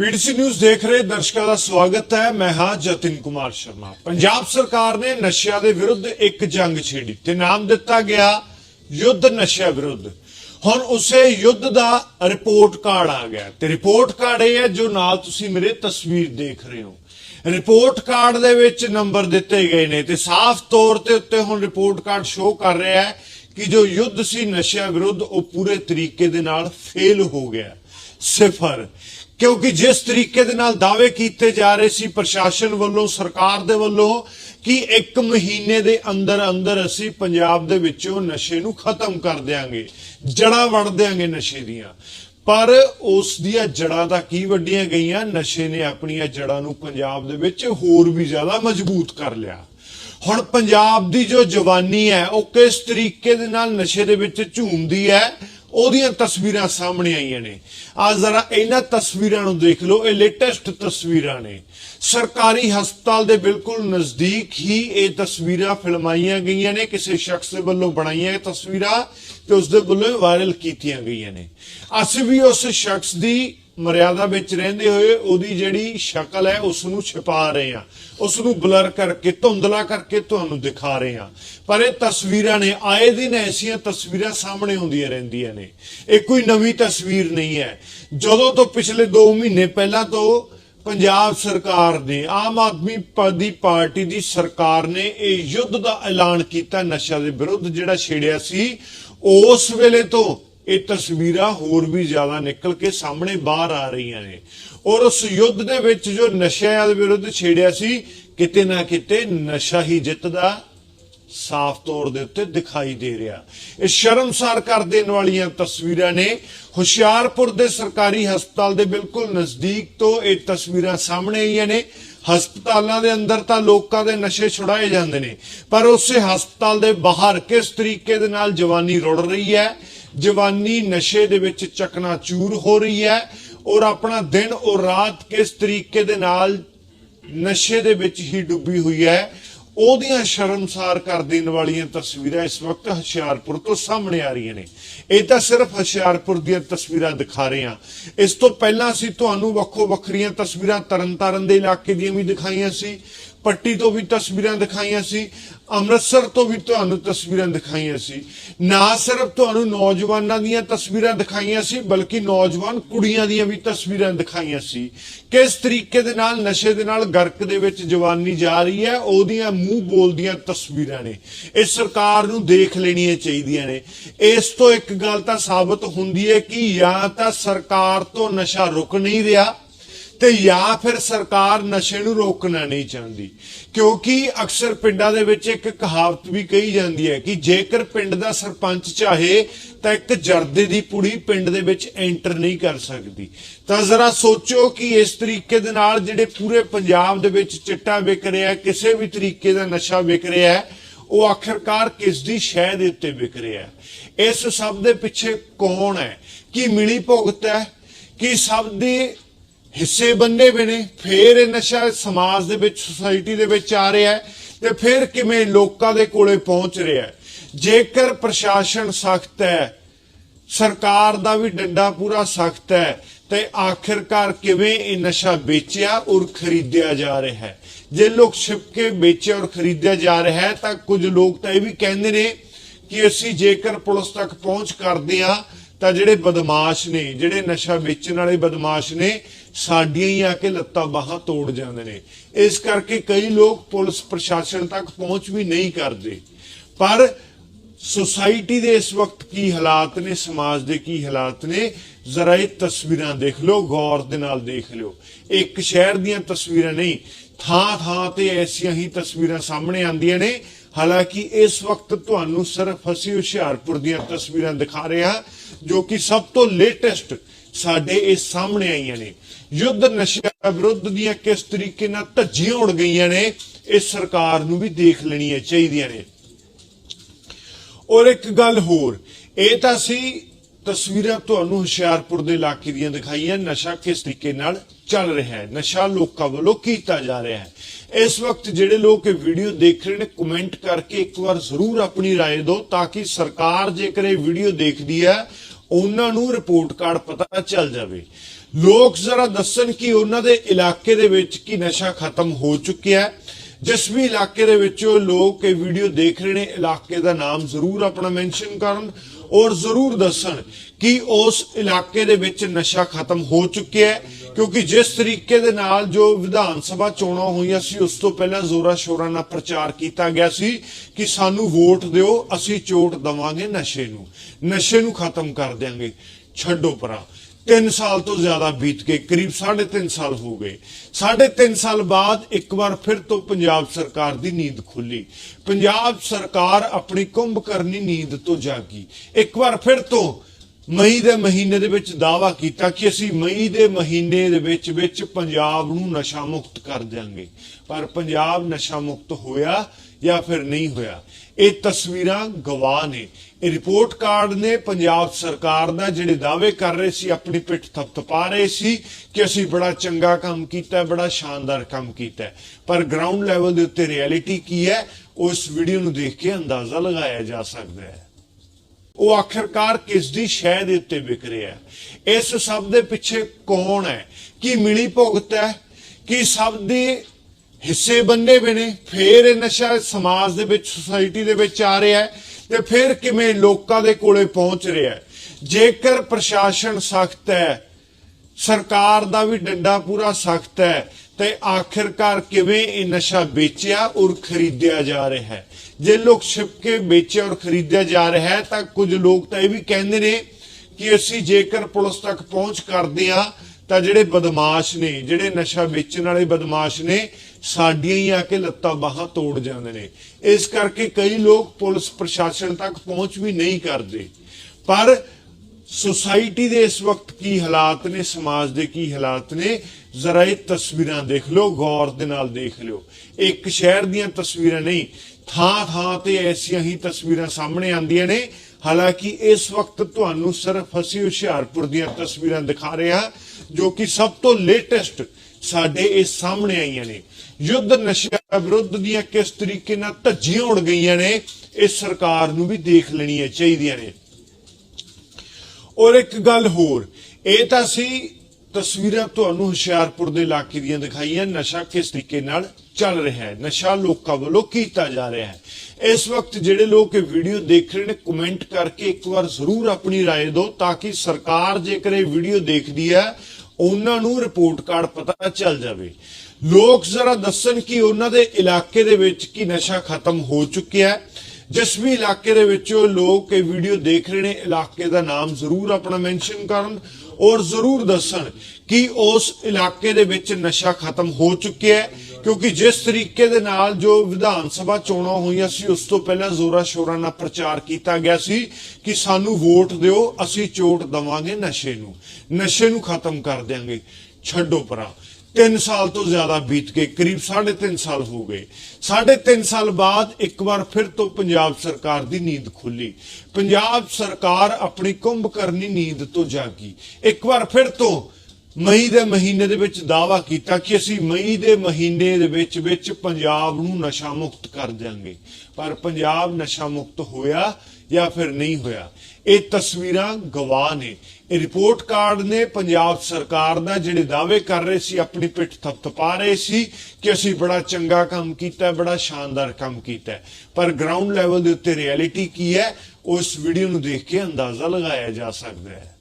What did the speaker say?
PTC news ਦੇਖ ਰਹੇ ਦਰਸ਼ਕਾਂ ਦਾ ਸਵਾਗਤ ਹੈ। ਮੈਂ ਹਾਂ ਜਤਿਨ ਕੁਮਾਰ ਸ਼ਰਮਾ। ਪੰਜਾਬ ਸਰਕਾਰ ਨੇ ਨਸ਼ਿਆਂ ਦੇ ਵਿਰੁੱਧ ਇੱਕ ਜੰਗ ਛੇੜੀ ਤੇ ਨਾਮ ਦਿੱਤਾ ਗਿਆ ਯੁੱਧ ਨਸ਼ਿਆਂ ਵਿਰੁੱਧ। ਹੁਣ ਉਸੇ ਯੁੱਧ ਦਾ ਰਿਪੋਰਟ ਕਾਰਡ ਆ ਗਿਆ ਤੇ ਰਿਪੋਰਟ ਕਾਰਡ ਇਹ ਹੈ ਜੋ ਨਾਲ ਤੁਸੀਂ ਮੇਰੇ ਤਸਵੀਰ ਦੇਖ ਰਹੇ ਹੋ। ਰਿਪੋਰਟ ਕਾਰਡ ਦੇ ਵਿੱਚ ਨੰਬਰ ਦਿੱਤੇ ਗਏ ਨੇ ਤੇ ਸਾਫ਼ ਤੌਰ ਤੇ ਉੱਤੇ ਹੁਣ ਰਿਪੋਰਟ ਕਾਰਡ ਸ਼ੋਅ ਕਰ ਰਿਹਾ ਹੈ ਕਿ ਜੋ ਯੁੱਧ ਸੀ ਨਸ਼ਿਆਂ ਵਿਰੁੱਧ ਉਹ ਪੂਰੇ ਤਰੀਕੇ ਦੇ ਨਾਲ ਫੇਲ ਹੋ ਗਿਆ। ਸਿਫਰ। ਕਿਉਂਕਿ ਜਿਸ ਤਰੀਕੇ ਦੇ ਨਾਲ ਦਾਅਵੇ ਕੀਤੇ ਜਾ ਰਹੇ ਸੀ ਪ੍ਰਸ਼ਾਸਨ ਵੱਲੋਂ, ਸਰਕਾਰ ਦੇ ਵੱਲੋਂ, ਕਿ ਇੱਕ ਮਹੀਨੇ ਦੇ ਅੰਦਰ ਅੰਦਰ ਅਸੀਂ ਪੰਜਾਬ ਦੇ ਵਿੱਚੋਂ ਨਸ਼ੇ ਨੂੰ ਖਤਮ ਕਰ ਦਿਆਂਗੇ ਜੜਾਂ ਵੜ ਦਿਆਂਗੇ ਨਸ਼ੇ ਦੀਆਂ। ਪਰ ਉਸ ਦੀਆਂ ਜੜਾਂ ਤਾਂ ਕੀ ਵੱਡੀਆਂ ਗਈਆਂ? ਨਸ਼ੇ ਨੇ ਆਪਣੀਆਂ ਜੜਾਂ ਨੂੰ ਪੰਜਾਬ ਦੇ ਵਿੱਚ ਹੋਰ ਵੀ ਜ਼ਿਆਦਾ ਮਜ਼ਬੂਤ ਕਰ ਲਿਆ। ਹੁਣ ਪੰਜਾਬ ਦੀ ਜੋ ਜਵਾਨੀ ਹੈ, ਉਹ ਕਿਸ ਤਰੀਕੇ ਦੇ ਨਾਲ ਨਸ਼ੇ ਦੇ ਵਿੱਚ ਝੂਮਦੀ ਹੈ? ਉਹਦੀਆਂ ਤਸਵੀਰਾਂ ਸਾਹਮਣੇ ਆਈਆਂ ਨੇ। ਆ ਜ਼ਰਾ ਇਹਨਾਂ ਤਸਵੀਰਾਂ ਨੂੰ ਦੇਖ ਲਓ, ਇਹ ਲੇਟੈਸਟ ਤਸਵੀਰਾਂ ਨੇ। ਸਰਕਾਰੀ ਹਸਪਤਾਲ ਦੇ ਬਿਲਕੁਲ ਨਜ਼ਦੀਕ ਹੀ ਇਹ ਤਸਵੀਰਾਂ ਫਿਲਮਾਈਆਂ ਗਈਆਂ ਨੇ, ਕਿਸੇ ਸ਼ਖਸ ਵੱਲੋਂ ਬਣਾਈਆਂ ਤਸਵੀਰਾਂ ਤੇ ਉਸ ਦੇ ਵੱਲੋਂ ਵਾਇਰਲ ਕੀਤੀਆਂ ਗਈਆਂ ਨੇ। ਅਸੀਂ ਵੀ ਉਸ ਸ਼ਖਸ ਦੀ ਮਰਿਆਦਾ ਵਿੱਚ ਰਹਿੰਦੇ ਹੋਏ ਉਹਦੀ ਜਿਹੜੀ ਸ਼ਕਲ ਹੈ ਉਸ ਨੂੰ ਛਿਪਾ ਰਹੇ ਹਾਂ। ਉਸ ਨੂੰ ਬਲਰ ਕਰਕੇ, ਧੁੰਦਲਾ ਕਰਕੇ ਤੁਹਾਨੂੰ ਦਿਖਾ ਰਹੇ ਹਾਂ। ਪਰ ਇਹ ਤਸਵੀਰਾਂ ਨੇ, ਆਏ ਦਿਨ ਐਸੀਆਂ ਤਸਵੀਰਾਂ ਸਾਹਮਣੇ ਆਉਂਦੀਆਂ ਰਹਿੰਦੀਆਂ ਨੇ। ਇਹ ਕੋਈ ਨਵੀਂ ਤਸਵੀਰ ਨਹੀਂ ਹੈ। ਜਦੋਂ ਤੋਂ ਪਿਛਲੇ 2 ਮਹੀਨੇ ਪਹਿਲਾਂ ਤੋਂ ਪੰਜਾਬ ਸਰਕਾਰ ਨੇ, ਆਮ ਆਦਮੀ ਦੀ ਪਾਰਟੀ ਦੀ ਸਰਕਾਰ ਨੇ ਇਹ ਯੁੱਧ ਦਾ ਐਲਾਨ ਕੀਤਾ ਨਸ਼ਾ ਦੇ ਵਿਰੁੱਧ ਜਿਹੜਾ ਛੇੜਿਆ ਸੀ, ਉਸ ਵੇਲੇ ਤੋਂ ਇਹ ਤਸਵੀਰਾਂ ਹੋਰ ਵੀ ਜ਼ਿਆਦਾ ਨਿਕਲ ਕੇ ਸਾਹਮਣੇ ਬਾਹਰ ਆ ਰਹੀਆਂ ਨੇ। ਔਰ ਉਸ ਯੁੱਧ ਦੇ ਵਿੱਚ ਜੋ ਨਸ਼ਿਆਂ ਦੇ ਵਿਰੁੱਧ ਛੇੜਿਆ ਸੀ, ਕਿਤੇ ਨਾ ਕਿਤੇ ਨਸ਼ਾ ਹੀ ਜਿੱਤਦਾ ਸਾਫ਼ ਤੌਰ ਦੇ ਉੱਤੇ ਦਿਖਾਈ ਦੇ ਰਿਹਾ। ਇਹ ਸ਼ਰਮਸਾਰ ਕਰ ਦੇਣ ਵਾਲੀਆਂ ਤਸਵੀਰਾਂ ਨੇ। ਹੁਸ਼ਿਆਰਪੁਰ ਦੇ ਸਰਕਾਰੀ ਹਸਪਤਾਲ ਦੇ ਬਿਲਕੁਲ ਨਜ਼ਦੀਕ ਤੋਂ ਇਹ ਤਸਵੀਰਾਂ ਸਾਹਮਣੇ ਆਈਆਂ ਨੇ। ਹਸਪਤਾਲਾਂ ਦੇ ਅੰਦਰ ਤਾਂ ਲੋਕਾਂ ਦੇ ਨਸ਼ੇ ਛੁਡਾਏ ਜਾਂਦੇ ਨੇ। ਪਰ ਉਸੇ ਹਸਪਤਾਲ ਦੇ ਬਾਹਰ ਕਿਸ ਤਰੀਕੇ ਦੇ ਨਾਲ ਜਵਾਨੀ ਰੁੜ ਰਹੀ ਹੈ ਜਵਾਨੀ ਨਸ਼ੇ ਦੇ ਵਿੱਚ ਚਕਨਾਚੂਰ ਹੋ ਰਹੀ ਹੈ ਔਰ ਆਪਣਾ ਦਿਨ ਔਰ ਰਾਤ ਕਿਸ ਤਰੀਕੇ ਦੇ ਨਾਲ ਨਸ਼ੇ ਦੇ ਵਿੱਚ ਹੀ ਡੁੱਬੀ ਹੋਈ ਹੈ, ਉਹਦੀਆਂ ਸ਼ਰਮਸਾਰ ਕਰ ਦੇਣ ਵਾਲੀਆਂ ਤਸਵੀਰਾਂ ਇਸ ਵਕਤ ਹੁਸ਼ਿਆਰਪੁਰ ਤੋਂ ਸਾਹਮਣੇ ਆ ਰਹੀਆਂ ਨੇ। ਇਹ ਤਾਂ ਸਿਰਫ ਹੁਸ਼ਿਆਰਪੁਰ ਦੀਆਂ ਤਸਵੀਰਾਂ ਦਿਖਾ ਰਹੇ ਹਾਂ। ਇਸ ਤੋਂ ਪਹਿਲਾਂ ਅਸੀਂ ਤੁਹਾਨੂੰ ਵੱਖੋ ਵੱਖਰੀਆਂ ਤਸਵੀਰਾਂ ਤਰਨਤਾਰਨ ਦੇ ਇਲਾਕੇ ਦੀਆਂ ਵੀ ਦਿਖਾਈਆਂ ਸੀ। ਪੱਟੀ ਤੋਂ ਵੀ ਤਸਵੀਰਾਂ ਦਿਖਾਈਆਂ ਸੀ, ਅੰਮ੍ਰਿਤਸਰ ਤੋਂ ਵੀ ਤੁਹਾਨੂੰ ਤਸਵੀਰਾਂ ਦਿਖਾਈਆਂ ਸੀ। ਨਾ ਸਿਰਫ ਤੁਹਾਨੂੰ ਨੌਜਵਾਨਾਂ ਦੀਆਂ ਤਸਵੀਰਾਂ ਦਿਖਾਈਆਂ ਸੀ, ਬਲਕਿ ਨੌਜਵਾਨ ਕੁੜੀਆਂ ਦੀਆਂ ਵੀ ਤਸਵੀਰਾਂ ਦਿਖਾਈਆਂ ਸੀ। ਕਿਸ ਤਰੀਕੇ ਦੇ ਨਾਲ, ਨਸ਼ੇ ਦੇ ਨਾਲ ਗਰਕ ਦੇ ਵਿੱਚ ਜਵਾਨੀ ਜਾ ਰਹੀ ਹੈ, ਉਹਦੀਆਂ ਮੂੰਹ ਬੋਲਦੀਆਂ ਤਸਵੀਰਾਂ ਨੇ। ਇਹ ਸਰਕਾਰ ਨੂੰ ਦੇਖ ਲੈਣੀਆਂ ਚਾਹੀਦੀਆਂ ਨੇ। ਇਸ ਤੋਂ ਇੱਕ ਗੱਲ ਤਾਂ ਸਾਬਤ ਹੁੰਦੀ ਹੈ ਕਿ ਜਾਂ ਤਾਂ ਸਰਕਾਰ ਤੋਂ ਨਸ਼ਾ ਰੁਕ ਨਹੀਂ ਰਿਹਾ ਤੇ ਜਾਂ ਫਿਰ ਸਰਕਾਰ ਨਸ਼ੇ ਨੂੰ ਰੋਕਣਾ ਨਹੀਂ ਚਾਹੁੰਦੀ। ਕਿਉਂਕਿ ਅਕਸਰ ਪਿੰਡਾਂ ਦੇ ਵਿੱਚ ਇੱਕ ਕਹਾਵਤ ਵੀ ਕਹੀ ਜਾਂਦੀ ਹੈ ਕਿ ਜੇਕਰ ਪਿੰਡ ਦਾ ਸਰਪੰਚ ਚਾਹੇ ਤਾਂ ਇੱਕ ਜਰਦੇ ਦੀ ਪੁੜੀ ਪਿੰਡ ਦੇ ਵਿੱਚ ਐਂਟਰ ਨਹੀਂ ਕਰ ਸਕਦੀ। ਤਾਂ ਜ਼ਰਾ ਸੋਚੋ ਕਿ ਇਸ ਤਰੀਕੇ ਦੇ ਨਾਲ ਜਿਹੜੇ ਪੂਰੇ ਪੰਜਾਬ ਦੇ ਵਿੱਚ ਚਿੱਟਾ ਵਿਕ ਰਿਹਾ ਕਿਸੇ ਵੀ ਤਰੀਕੇ ਦਾ ਨਸ਼ਾ ਵਿਕ ਰਿਹਾ ਹੈ, ਉਹ ਆਖਰਕਾਰ ਕਿਸ ਦੀ ਸ਼ਹਿ ਦੇ ਉੱਤੇ ਵਿਕ ਰਿਹਾ ਹੈ। ਇਸ ਸਭ ਦੇ ਪਿੱਛੇ ਕੌਣ ਹੈ? ਕੀ ਮਿਲੀ ਭੁਗਤ ਹੈ? ਕਿ ਸਭ ਦੀ ਹਿੱਸੇ ਬੰਨੇ ਵੀ ਨੇ, ਫੇਰ ਇਹ ਨਸ਼ਾ ਸਮਾਜ ਦੇ ਵਿੱਚ ਸੁਸਾਇਟੀ ਦੇ ਵਿੱਚ ਆ ਰਿਹਾ ਹੈ ਤੇ ਫਿਰ ਕਿਵੇਂ ਲੋਕਾਂ ਦੇ ਕੋਲੇ ਪਹੁੰਚ ਰਿਹਾ ਹੈ? ਜੇਕਰ ਪ੍ਰਸ਼ਾਸਨ ਸਖਤ ਹੈ, ਸਰਕਾਰ ਦਾ ਵੀ ਡੰਡਾ ਪੂਰਾ ਸਖਤ ਹੈ, ਤੇ ਆਖਿਰਕਾਰ ਕਿਵੇਂ ਇਹ ਨਸ਼ਾ ਵੇਚਿਆ ਔਰ ਖਰੀਦਿਆ ਜਾ ਰਿਹਾ ਹੈ? ਜੇ ਲੋਕ ਛਿਪ ਕੇ ਵੇਚਿਆ ਔਰ ਖਰੀਦਿਆ ਜਾ ਰਿਹਾ ਹੈ, ਤਾਂ ਕੁਝ ਲੋਕ ਤਾਂ ਇਹ ਵੀ ਕਹਿੰਦੇ ਨੇ ਕਿ ਅਸੀਂ ਜੇਕਰ ਪੁਲਿਸ ਤੱਕ ਪਹੁੰਚ ਕਰਦੇ ਆ ਤਾਂ ਜਿਹੜੇ ਬਦਮਾਸ਼ ਨੇ, ਜਿਹੜੇ ਨਸ਼ਾ ਵੇਚਣ ਵਾਲੇ ਬਦਮਾਸ਼ ਨੇ, ਸਾਡੀਆਂ ਹੀ ਆ ਕੇ ਲੱਤਾਂ ਬਾਹਾਂ ਤੋੜ ਜਾਂਦੇ ਨੇ। ਇਸ ਕਰਕੇ ਕਈ ਲੋਕ ਪੁਲਿਸ ਪ੍ਰਸ਼ਾਸਨ ਤੱਕ ਪਹੁੰਚ ਵੀ ਨਹੀਂ ਕਰਦੇ। ਪਰ ਸੁਸਾਇਟੀ ਦੇ ਇਸ ਵਕਤ ਕੀ ਹਾਲਾਤ ਨੇ, ਸਮਾਜ ਦੇ ਕੀ ਹਾਲਾਤ ਨੇ, ਜ਼ਰਾ ਇਹ ਤਸਵੀਰਾਂ ਦੇਖ ਲਓ, ਗੌਰ ਦੇ ਨਾਲ ਦੇਖ ਲਿਓ। ਇੱਕ ਸ਼ਹਿਰ ਦੀਆਂ ਤਸਵੀਰਾਂ ਨਹੀਂ ਥਾਂ ਥਾਂ ਤੇ ਐਸੀਆਂ ਹੀ ਤਸਵੀਰਾਂ ਸਾਹਮਣੇ ਆਉਂਦੀਆਂ ਨੇ। ਹਾਲਾਂਕਿ ਇਸ ਵਕਤ ਤੁਹਾਨੂੰ ਸਿਰਫ ਅਸੀਂ ਹੁਸ਼ਿਆਰਪੁਰ ਦੀਆਂ ਤਸਵੀਰਾਂ ਦਿਖਾ ਰਹੇ ਹਾਂ। ਜੋ ਕਿ ਸਭ ਤੋਂ ਲੇਟੈਸਟ ਸਾਡੇ ਇਹ ਸਾਹਮਣੇ ਆਈਆਂ ਨੇ ਯੁੱਧ ਨਸ਼ਾ ਵਿਰੁੱਧ ਦੀਆਂ ਕਿਸ ਤਰੀਕੇ ਨਾਲ ਧੱਜੀਆਂ ਉੜ ਗਈਆਂ ਨੇ ਇਹ ਸਰਕਾਰ ਨੂੰ ਵੀ ਦੇਖ ਲੈਣੀਆਂ ਚਾਹੀਦੀਆਂ ਨੇ ਔਰ ਇੱਕ ਗੱਲ ਹੋਰ ਇਹ ਤਾਂ ਸੀ ਤਸਵੀਰਾਂ ਤੁਹਾਨੂੰ ਹੁਸ਼ਿਆਰਪੁਰ ਦੇ ਇਲਾਕੇ ਦੀਆਂ ਦਿਖਾਈਆਂ ਨਸ਼ਾ ਕਿਸ ਤਰੀਕੇ ਨਾਲ ਚੱਲ ਰਿਹਾ ਹੈ ਨਸ਼ਾ ਲੋਕਾਂ ਵੱਲੋਂ ਕੀਤਾ ਜਾ ਰਿਹਾ ਹੈ ਇਸ ਵਕਤ ਜਿਹੜੇ ਲੋਕ ਇਹ ਵੀਡੀਓ ਦੇਖ ਰਹੇ ਨੇ ਕਮੈਂਟ ਕਰਕੇ ਇੱਕ ਵਾਰ ਜ਼ਰੂਰ ਆਪਣੀ رائے ਦਿਓ ਤਾਂ ਕਿ ਸਰਕਾਰ ਜੇਕਰ ਇਹ ਵੀਡੀਓ ਦੇਖਦੀ ਹੈ ਉਹਨਾਂ ਨੂੰ ਰਿਪੋਰਟ ਕਾਰਡ ਪਤਾ ਚੱਲ ਜਾਵੇ। ਲੋਕ ਜ਼ਰਾ ਦੱਸਣ ਕਿ ਉਹਨਾਂ ਦੇ ਇਲਾਕੇ ਦੇ ਵਿੱਚ ਕੀ ਨਸ਼ਾ ਖਤਮ ਹੋ ਚੁੱਕਿਆ ਹੈ। ਜਿਸ ਵੀ ਇਲਾਕੇ ਦੇ ਵਿੱਚ ਉਹ ਲੋਕ ਇਹ ਵੀਡੀਓ ਦੇਖ ਰਹੇ ਨੇ। ਇਲਾਕੇ ਦਾ ਨਾਮ ਜ਼ਰੂਰ ਆਪਣਾ ਮੈਂਸ਼ਨ ਕਰਨ ਔਰ ਜ਼ਰੂਰ ਦੱਸਣ ਕਿ ਉਸ ਇਲਾਕੇ ਦੇ ਵਿੱਚ ਨਸ਼ਾ ਖਤਮ ਹੋ ਚੁੱਕਿਆ ਹੈ, ਕਿਉਂਕਿ ਜਿਸ ਤਰੀਕੇ ਦੇ ਨਾਲ ਜੋ ਵਿਧਾਨ ਸਭਾ ਚੋਣਾਂ ਹੋਈਆਂ ਸੀ, ਉਸ ਤੋਂ ਪਹਿਲਾਂ ਜ਼ੋਰਾ ਸ਼ੋਰਾਂ ਨਾਲ ਪ੍ਰਚਾਰ ਕੀਤਾ ਗਿਆ ਸੀ ਕਿ ਸਾਨੂੰ ਵੋਟ ਦਿਓ, ਅਸੀਂ ਚੋਟ ਦਵਾਂਗੇ ਨਸ਼ੇ ਨੂੰ। ਨਸ਼ੇ ਨੂੰ ਖਤਮ ਕਰ ਦਿਆਂਗੇ। ਛੱਡੋ ਪਰਾਂ 3 ਸਾਲ ਤੋਂ ਜ਼ਿਆਦਾ ਬੀਤ ਗਏ, ਕਰੀਬ 3.5 ਸਾਲ ਹੋ ਗਏ। 3.5 ਸਾਲ ਬਾਅਦ ਇੱਕ ਵਾਰ ਫਿਰ ਤੋਂ ਪੰਜਾਬ ਸਰਕਾਰ ਦੀ ਨੀਂਦ ਖੁੱਲੀ। ਪੰਜਾਬ ਸਰਕਾਰ ਆਪਣੀ ਕੁੰਭ ਕਰਨੀ ਨੀਂਦ ਤੋਂ ਜਾਗੀ। ਇੱਕ ਵਾਰ ਫਿਰ ਤੋਂ ਮਈ ਦੇ ਮਹੀਨੇ ਦੇ ਵਿੱਚ ਦਾਵਾ ਕੀਤਾ ਕਿ ਅਸੀਂ ਮਈ ਦੇ ਮਹੀਨੇ ਦੇ ਵਿੱਚ ਵਿੱਚ ਪੰਜਾਬ ਨੂੰ ਨਸ਼ਾ ਮੁਕਤ ਕਰ ਦਿਆਂਗੇ। ਪਰ ਪੰਜਾਬ ਨਸ਼ਾ ਮੁਕਤ ਹੋਇਆ ਜਾਂ ਫਿਰ ਨਹੀਂ ਹੋਇਆ? ਇਹ ਤਸਵੀਰਾਂ ਗਵਾਹ ਨੇ। ਇਹ ਰਿਪੋਰਟ ਕਾਰਡ ਨੇ ਪੰਜਾਬ ਸਰਕਾਰ ਦਾ ਜਿਹੜੇ ਦਾਅਵੇ ਕਰ ਰਹੇ ਸੀ, ਆਪਣੀ ਪਿੱਠ ਥਪਥਪਾ ਰਹੇ ਸੀ ਕਿ ਅਸੀਂ ਬੜਾ ਚੰਗਾ ਕੰਮ ਕੀਤਾ, ਬੜਾ ਸ਼ਾਨਦਾਰ ਕੰਮ ਕੀਤਾ। ਪਰ ਗਰਾਊਂਡ ਲੈਵਲ ਦੇ ਉੱਤੇ ਰਿਐਲਿਟੀ ਕੀ ਹੈ? ਉਸ ਵੀਡੀਓ ਨੂੰ ਦੇਖ ਕੇ ਅੰਦਾਜ਼ਾ ਲਗਾਇਆ ਜਾ ਸਕਦਾ ਹੈ। ਉਹ ਆਖਰਕਾਰ ਕਿਸ ਦੀ ਸ਼ਹਿ ਦੇ ਉੱਤੇ ਵਿਕ ਰਿਹਾ ਹੈ? ਇਸ ਸਭ ਦੇ ਪਿੱਛੇ ਕੌਣ ਹੈ? ਕੀ ਮਿਲੀ ਭੁਗਤ ਹੈ? ਕੀ ਸਭ ਦੇ ਹਿੱਸੇ ਬੰਨੇ ਵੀ ਨੇ? ਫੇਰ ਇਹ ਨਸ਼ਾ ਸਮਾਜ ਦੇ ਵਿੱਚ ਸੁਸਾਇਟੀ ਦੇ ਵਿੱਚ ਆ ਰਿਹਾ ਹੈ ਤੇ ਫਿਰ ਕਿਵੇਂ ਲੋਕਾਂ ਦੇ ਕੋਲੇ ਪਹੁੰਚ ਰਿਹਾ ਹੈ? ਜੇਕਰ ਪ੍ਰਸ਼ਾਸਨ ਸਖਤ ਹੈ, ਸਰਕਾਰ ਦਾ ਵੀ ਡੰਡਾ ਪੂਰਾ ਸਖਤ ਹੈ ਤੇ ਆਖਿਰਕਾਰ ਕਿਵੇਂ ਇਹ ਨਸ਼ਾ ਵੇਚਿਆ ਔਰ ਖਰੀਦਿਆ ਜਾ ਰਿਹਾ ਹੈ? ਜੇ ਲੋਕ ਛਿਪ ਕੇ ਵੇਚਿਆ ਔਰ ਖਰੀਦਿਆ ਜਾ ਰਿਹਾ ਹੈ, ਤਾਂ ਕੁਝ ਲੋਕ ਤਾਂ ਇਹ ਵੀ ਕਹਿੰਦੇ ਨੇ ਕਿ ਅਸੀਂ ਜੇਕਰ ਪੁਲਿਸ ਤੱਕ ਪਹੁੰਚ ਕਰਦੇ ਆ ਤਾਂ ਜਿਹੜੇ ਬਦਮਾਸ਼ ਨੇ, ਜਿਹੜੇ ਨਸ਼ਾ ਵੇਚਣ ਵਾਲੇ ਬਦਮਾਸ਼ ਨੇ, ਸਾਡੀਆਂ ਹੀ ਆ ਕੇ ਲੱਤਾਂ ਬਾਹਾਂ ਤੋੜ ਜਾਂਦੇ ਨੇ। ਇਸ ਕਰਕੇ ਕਈ ਲੋਕ ਪੁਲਿਸ ਪ੍ਰਸ਼ਾਸਨ ਤੱਕ ਪਹੁੰਚ ਵੀ ਨਹੀਂ ਕਰਦੇ। ਪਰ ਸੁਸਾਇਟੀ ਦੇ ਇਸ ਵਕਤ ਕੀ ਹਾਲਾਤ ਨੇ, ਸਮਾਜ ਦੇ ਕੀ ਹਾਲਾਤ ਨੇ, ਜ਼ਰਾ ਇਹ ਤਸਵੀਰਾਂ ਦੇਖ ਲਓ, ਗੌਰ ਦੇ ਨਾਲ ਦੇਖ ਲਿਓ। ਇੱਕ ਸ਼ਹਿਰ ਦੀਆਂ ਤਸਵੀਰਾਂ ਨਹੀਂ, ਥਾਂ ਥਾਂ ਤੇ ਐਸੀਆਂ ਹੀ ਤਸਵੀਰਾਂ ਸਾਹਮਣੇ ਆਉਂਦੀਆਂ ਨੇ। ਹਾਲਾਂਕਿ ਇਸ ਵਕਤ ਤੁਹਾਨੂੰ ਸਿਰਫ ਅਸੀਂ ਹੁਸ਼ਿਆਰਪੁਰ ਦੀਆਂ ਤਸਵੀਰਾਂ ਦਿਖਾ ਰਹੇ ਹਾਂ, ਜੋ ਕਿ ਸਭ ਤੋਂ ਲੇਟੈਸਟ ਸਾਡੇ ਇਹ ਸਾਹਮਣੇ ਆਈਆਂ ਨੇ। ਯੁੱਧ ਨਸ਼ਾ ਵਿਰੁੱਧ ਦੀਆਂ ਕਿਸ ਤਰੀਕੇ ਨਾਲ ਧੱਜੀਆਂ ਉੜ ਗਈਆਂ ਨੇ, ਇਹ ਸਰਕਾਰ ਨੂੰ ਵੀ ਦੇਖ ਲੈਣੀਆਂ ਚਾਹੀਦੀਆਂ ਨੇ। ਔਰ ਇੱਕ ਗੱਲ ਹੋਰ ਇਹ ਤਾਂ ਸੀ ਤਸਵੀਰਾਂ ਤੁਹਾਨੂੰ ਹੁਸ਼ਿਆਰਪੁਰ ਦੇ ਇਲਾਕੇ ਦੀਆਂ ਦਿਖਾਈਆਂ ਨਸ਼ਾ ਕਿਸ ਤਰੀਕੇ ਨਾਲ ਚੱਲ ਰਿਹਾ ਹੈ ਨਸ਼ਾ ਲੋਕਾਂ ਵੱਲੋਂ ਕੀਤਾ ਜਾ ਰਿਹਾ ਹੈ ਇਸ ਵਕਤ ਜਿਹੜੇ ਲੋਕ ਇਹ ਵੀਡੀਓ ਦੇਖ ਰਹੇ ਨੇ ਕਮੈਂਟ ਕਰਕੇ ਇੱਕ ਵਾਰ ਜ਼ਰੂਰ ਆਪਣੀ رائے ਦਿਓ ਤਾਂ ਕਿ ਸਰਕਾਰ ਜੇਕਰ ਇਹ ਵੀਡੀਓ ਦੇਖਦੀ ਹੈ ਉਹਨਾਂ ਨੂੰ ਰਿਪੋਰਟ ਕਾਰਡ ਪਤਾ ਚੱਲ ਜਾਵੇ ਲੋਕ ਜ਼ਰਾ ਦੱਸਣ ਕਿ ਉਹਨਾਂ ਦੇ ਇਲਾਕੇ ਦੇ ਵਿੱਚ ਕੀ ਨਸ਼ਾ ਖਤਮ ਹੋ ਚੁੱਕਿਆ ਹੈ ਜਿਸ ਵੀ ਇਲਾਕੇ ਦੇ ਵਿੱਚ ਲੋਕ ਇਹ ਵੀਡੀਓ ਦੇਖ ਰਹੇ ਨੇ, ਇਲਾਕੇ ਦਾ ਨਾਮ ਜ਼ਰੂਰ ਆਪਣਾ ਮੈਂਸ਼ਨ ਕਰਨ ਔਰ ਜ਼ਰੂਰ ਦੱਸਣ ਕਿ ਉਸ ਇਲਾਕੇ ਦੇ ਵਿੱਚ ਨਸ਼ਾ ਖਤਮ ਹੋ ਚੁੱਕਿਆ ਹੈ, ਕਿਉਂਕਿ ਜਿਸ ਤਰੀਕੇ ਦੇ ਨਾਲ ਜੋ ਵਿਧਾਨ ਸਭਾ ਚੋਣਾਂ ਹੋਈਆਂ ਸੀ, ਉਸ ਤੋਂ ਪਹਿਲਾਂ ਜ਼ੋਰਾ ਸ਼ੋਰਾਂ ਨਾਲ ਪ੍ਰਚਾਰ ਕੀਤਾ ਗਿਆ ਸੀ ਕਿ ਸਾਨੂੰ ਵੋਟ ਦਿਓ, ਅਸੀਂ ਚੋਟ ਦਵਾਂਗੇ ਨਸ਼ੇ ਨੂੰ। ਨਸ਼ੇ ਨੂੰ ਖਤਮ ਕਰ ਦਿਆਂਗੇ। ਛੱਡੋ ਪਰਾਂ 3 ਸਾਲ ਤੋਂ ਜ਼ਿਆਦਾ ਬੀਤ ਗਏ, ਕਰੀਬ 3.5 ਸਾਲ ਹੋ ਗਏ। 3.5 ਸਾਲ ਬਾਅਦ ਇੱਕ ਵਾਰ ਫਿਰ ਤੋਂ ਪੰਜਾਬ ਸਰਕਾਰ ਦੀ ਨੀਂਦ ਖੁੱਲੀ। ਪੰਜਾਬ ਸਰਕਾਰ ਆਪਣੀ ਕੁੰਭ ਕਰਨੀ ਨੀਂਦ ਤੋਂ ਜਾਗੀ। ਇੱਕ ਵਾਰ ਫਿਰ ਤੋਂ ਮਈ ਦੇ ਮਹੀਨੇ ਦੇ ਵਿੱਚ ਦਾਵਾ ਕੀਤਾ ਕਿ ਅਸੀਂ ਮਈ ਦੇ ਮਹੀਨੇ ਦੇ ਵਿੱਚ ਵਿੱਚ ਪੰਜਾਬ ਨੂੰ ਨਸ਼ਾ ਮੁਕਤ ਕਰ ਦਿਆਂਗੇ। ਪਰ ਪੰਜਾਬ ਨਸ਼ਾ ਮੁਕਤ ਹੋਇਆ ਜਾਂ ਫਿਰ ਨਹੀਂ ਹੋਇਆ? ਇਹ ਤਸਵੀਰਾਂ ਗਵਾਹ ਨੇ। ਇਹ ਰਿਪੋਰਟ ਕਾਰਡ ਨੇ ਪੰਜਾਬ ਸਰਕਾਰ ਦਾ ਜਿਹੜੇ ਦਾਅਵੇ ਕਰ ਰਹੇ ਸੀ, ਆਪਣੀ ਪਿੱਠ ਥਪਥਪਾ ਰਹੇ ਸੀ ਕਿ ਅਸੀਂ ਬੜਾ ਚੰਗਾ ਕੰਮ ਕੀਤਾ, ਬੜਾ ਸ਼ਾਨਦਾਰ ਕੰਮ ਕੀਤਾ। ਪਰ ਗਰਾਊਂਡ ਲੈਵਲ ਦੇ ਉੱਤੇ ਰਿਐਲਿਟੀ ਕੀ ਹੈ, ਉਸ ਵੀਡੀਓ ਨੂੰ ਦੇਖ ਕੇ ਅੰਦਾਜ਼ਾ ਲਗਾਇਆ ਜਾ ਸਕਦਾ ਹੈ।